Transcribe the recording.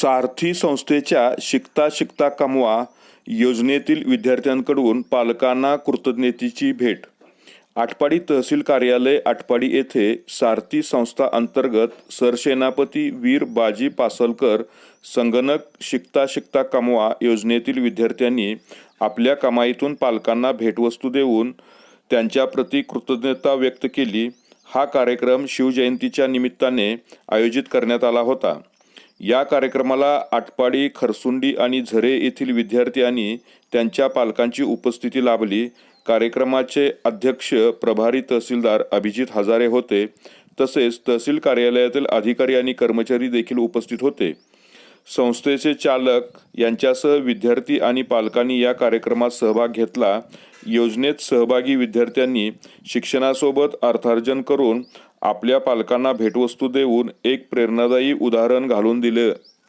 सारथी संस्थेच्या शिकता शिकता कमवा योजनेतील विद्यार्थ्यांकडून पालकांना कृतज्ञतेची भेट. आटपाडी तहसील कार्यालय आटपाडी येथे सारथी संस्था अंतर्गत सरसेनापती वीर बाजी पासलकर संगणक शिकता शिकता कमवा योजनेतील विद्यार्थ्यांनी आपल्या कमाईतून पालकांना भेटवस्तू देऊन त्यांच्याप्रती कृतज्ञता व्यक्त केली. हा कार्यक्रम शिवजयंतीच्या निमित्ताने आयोजित करण्यात आला होता. या कार्यक्रमाला आटपाडी खरसुंडी आणि झरे येथील विद्यार्थी आणि त्यांच्या पालकांची उपस्थिती लाभली. कार्यक्रमाचे अध्यक्ष प्रभारी तहसीलदार अभिजित हजारे होते. तसेच तहसील कार्यालयातील अधिकारी आणि कर्मचारी देखील उपस्थित होते. संस्थेचे चालक यांच्यासह विद्यार्थी आणि पालकांनी या कार्यक्रमात सहभाग घेतला. योजनेत सहभागी विद्यार्थ्यांनी शिक्षणासोबत अर्थार्जन करून आपल्या पालकांना भेटवस्तू देऊन एक प्रेरणादायी उदाहरण घालून दिलं.